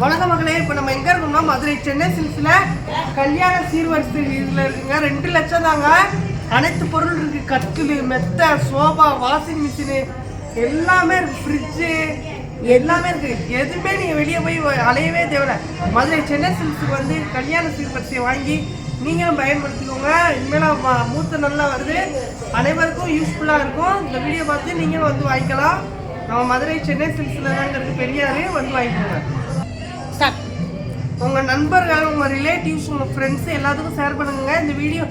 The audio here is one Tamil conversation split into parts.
வணக்க மகளே இப்போ நம்ம எங்கே இருக்கோம்னா மதுரை சென்னை சில்ஸில் கல்யாண சீர்வரிசை இதில் இருக்குங்க. ரெண்டு லட்சம் தாங்க. அனைத்து பொருள் இருக்குது கட்டில் மெத்த சோபா வாஷிங் மிஷினு. எல்லாமே இருக்குது ஃப்ரிட்ஜு எல்லாமே இருக்குது எதுவுமே நீங்கள் வெளியே போய் அலையவே தேவையில்ல. மதுரை சென்னை சில்ஸுக்கு வந்து கல்யாண சீர்வரிசையை வாங்கி நீங்களும் பயன்படுத்திக்கோங்க. இனிமேல் மூத்த நல்லா வருது. அனைவருக்கும் யூஸ்ஃபுல்லாக இருக்கும். இந்த வீடியோ பார்த்து நீங்களும் வந்து வாங்கிக்கலாம். நம்ம மதுரை சென்னை சில்க்ஸில் தாங்க இருக்குது பெரியாரு வந்து வாங்கிக்கோங்க. ஸ்டார்ட் உங்கள் நண்பர்கள் உங்கள் ரிலேட்டிவ்ஸ் உங்கள் ஃப்ரெண்ட்ஸ் எல்லாத்துக்கும் ஷேர் பண்ணுங்க. இந்த வீடியோ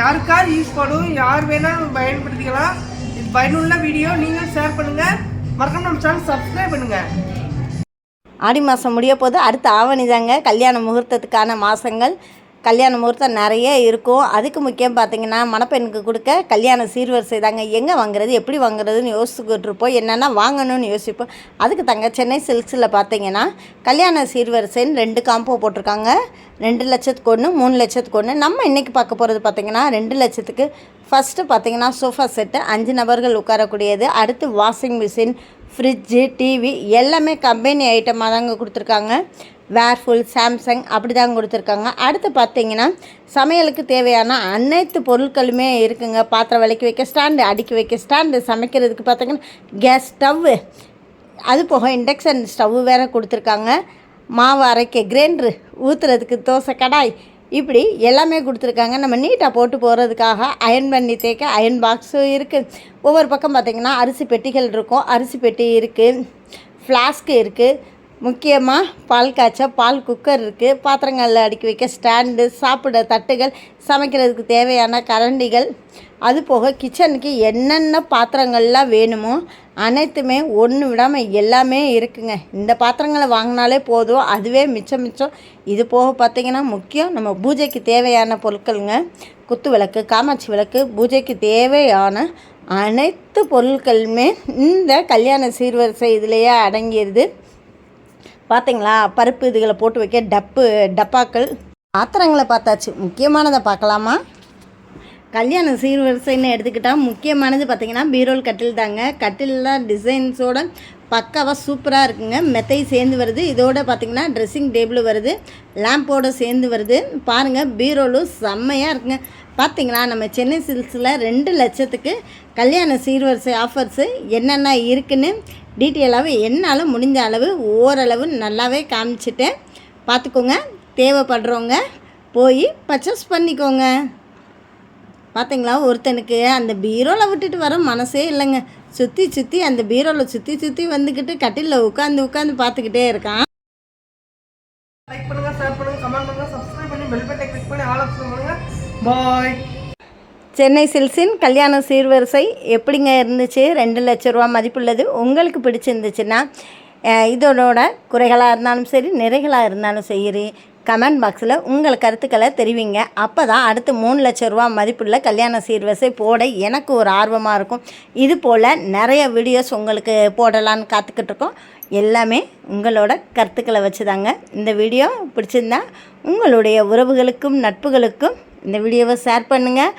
யாருக்காவது யூஸ் பண்ணும் யார் வேணாலும் பயன்படுத்திக்கலாம். இது பயனுள்ள வீடியோ நீங்களும் ஷேர் பண்ணுங்கள் மறக்காம நம்ம சேனல் சப்ஸ்கிரைப் பண்ணுங்கள் ஆடி மாதம் முடிய போது அடுத்த ஆவணி தாங்க. கல்யாண முகூர்த்தத்துக்கான மாதங்கள் கல்யாண முகூர்த்தம் நிறைய இருக்கும். அதுக்கு முக்கியம் பார்த்தீங்கன்னா மணப்பெண்ணுக்கு கொடுக்க கல்யாண சீர்வரிசை தாங்க. எங்கே வாங்குறது எப்படி வாங்குறதுன்னு யோசிச்சுக்கிட்டு இருப்போம் என்னென்னா வாங்கணும்னு யோசிப்போம். அதுக்கு தாங்க சென்னை சில்க்ஸில் பார்த்தீங்கன்னா கல்யாண சீர்வரிசைன்னு ரெண்டு காம்போ போட்டிருக்காங்க. ரெண்டு லட்சத்துக்கு ஒன்று மூணு லட்சத்துக்கு ஒன்று நம்ம இன்றைக்கி பார்க்க போகிறது பார்த்தீங்கன்னா ரெண்டு லட்சத்துக்கு. ஃபஸ்ட்டு பார்த்தீங்கன்னா சோஃபா செட்டு அஞ்சு நபர்கள் உட்காரக்கூடியது. அடுத்து வாஷிங் மிஷின் ஃப்ரிட்ஜு டிவி எல்லாமே கம்பெனி ஐட்டமாக தாங்க கொடுத்துருக்காங்க. வேர்ஃபுல் சாம்சங் அப்படி தான் கொடுத்துருக்காங்க. அடுத்து பார்த்தீங்கன்னா சமையலுக்கு தேவையான அனைத்து பொருட்களுமே இருக்குங்க. பாத்திரம் விளக்கி வைக்க ஸ்டாண்டு அடுக்கி வைக்க ஸ்டாண்டு சமைக்கிறதுக்கு பார்த்தீங்கன்னா கேஸ் ஸ்டவ்வு அது போக இண்டக்ஷன் ஸ்டவ்வு வேறு கொடுத்துருக்காங்க. மாவு அரைக்க கிரைண்டரு ஊற்றுறதுக்கு தோசை கடாய் இப்படி எல்லாமே கொடுத்துருக்காங்க. நம்ம நீட்டாக போட்டு போகிறதுக்காக அயன் பண்ணி தேய்க்க அயன் பாக்ஸும் இருக்குது ஒவ்வொரு பக்கம் பார்த்திங்கன்னா அரிசி பெட்டிகள் இருக்கும். அரிசி பெட்டி இருக்குது ஃப்ளாஸ்க்கு இருக்குது முக்கியமாக பால் காய்ச்ச பால் குக்கர் இருக்குது பாத்திரங்களில் அடுக்கி வைக்க ஸ்டாண்டு சாப்பிட தட்டுகள் சமைக்கிறதுக்கு தேவையான கரண்டிகள். அது போக கிச்சனுக்கு என்னென்ன பாத்திரங்கள்லாம் வேணுமோ அனைத்துமே ஒன்று விடாமல் எல்லாமே இருக்குங்க. இந்த பாத்திரங்களை வாங்கினாலே போதும். அதுவே மிச்சம் மிச்சம். இது போக பார்த்திங்கன்னா முக்கியம் நம்ம பூஜைக்கு தேவையான பொருட்களுங்க. குத்து விளக்கு காமாட்சி விளக்கு பூஜைக்கு தேவையான அனைத்து பொருட்களுமே இந்த கல்யாண சீர்வரிசை இதிலேயே அடங்கிடுது பார்த்தீங்களா பருப்பு இதுகளை போட்டு வைக்க டப்பு டப்பாக்கள். பாத்திரங்களை பார்த்தாச்சு. முக்கியமானதை பார்க்கலாமா? கல்யாண சீர்வரிசைன்னு எடுத்துக்கிட்டால் முக்கியமானது பார்த்திங்கன்னா பீரோல் கட்டில் தாங்க. கட்டில்லாம் டிசைன்ஸோட பக்காவாக சூப்பராக இருக்குங்க. மெத்தை சேர்ந்து வருது. இதோட பார்த்திங்கன்னா ட்ரெஸ்ஸிங் டேபிள் வருது. லேம்போடு சேர்ந்து வருது. பாருங்கள் பீரோலும் செம்மையாக இருக்குங்க. பார்த்திங்களா நம்ம சென்னை சில்ஸில் ரெண்டு லட்சத்துக்கு கல்யாண சீர்வரிசை ஆஃபர்ஸு என்னென்ன இருக்குன்னு டீட்டெயிலாகவே என்னால் முடிஞ்ச அளவு ஓரளவு நல்லாவே காமிச்சிட்டேன். பார்த்துக்கோங்க தேவைப்படுறவங்க போய் பர்ச்சேஸ் பண்ணிக்கோங்க. பார்த்தீங்களா ஒருத்தனுக்கு அந்த பீரோவில் விட்டுட்டு வர மனசே இல்லைங்க. சுற்றி சுற்றி அந்த பீரோவில் சுற்றி சுற்றி வந்துக்கிட்டு கட்டிலில் உட்காந்து உட்காந்து பார்த்துக்கிட்டே இருக்கான். லைக் பண்ணுங்கள் ஷேர் பண்ணுங்கள் கமெண்ட் பண்ணுங்கள் சப்ஸ்கிரைப் பண்ணி பெல் கிளிக் பண்ணி ஆல் ஆப்ஷன் பண்ணுங்கள் பாய் சென்னை சில்ஸின் கல்யாண சீர்வரிசை எப்படிங்க இருந்துச்சு? ரெண்டு லட்ச ரூபா மதிப்புள்ளது. உங்களுக்கு பிடிச்சிருந்துச்சுன்னா இதோட குறைகளாக இருந்தாலும் சரி நிறைகளாக இருந்தாலும் சரி கமெண்ட் பாக்ஸில் உங்கள் கருத்துக்களை தெரிவிங்க. அப்போ தான் அடுத்து மூணு லட்ச ரூபா மதிப்புள்ள கல்யாண சீர்வரிசை போட எனக்கு ஒரு ஆர்வமாக இருக்கும். இது போல் நிறைய வீடியோஸ் உங்களுக்கு போடலான்னு காத்துக்கிட்டு இருக்கோம். எல்லாமே உங்களோட கருத்துக்களை வச்சு தாங்க இந்த வீடியோ பிடிச்சிருந்தா உங்களுடைய உறவுகளுக்கும் நட்புகளுக்கும் இந்த வீடியோவை ஷேர் பண்ணுங்கள்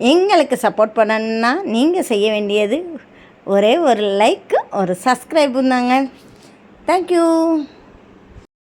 எங்களுக்கு சப்போர்ட் பண்ணணும்னா நீங்கள் செய்ய வேண்டியது ஒரே ஒரு லைக்கு ஒரு சப்ஸ்கிரைபும் தாங்க. தேங்க்யூ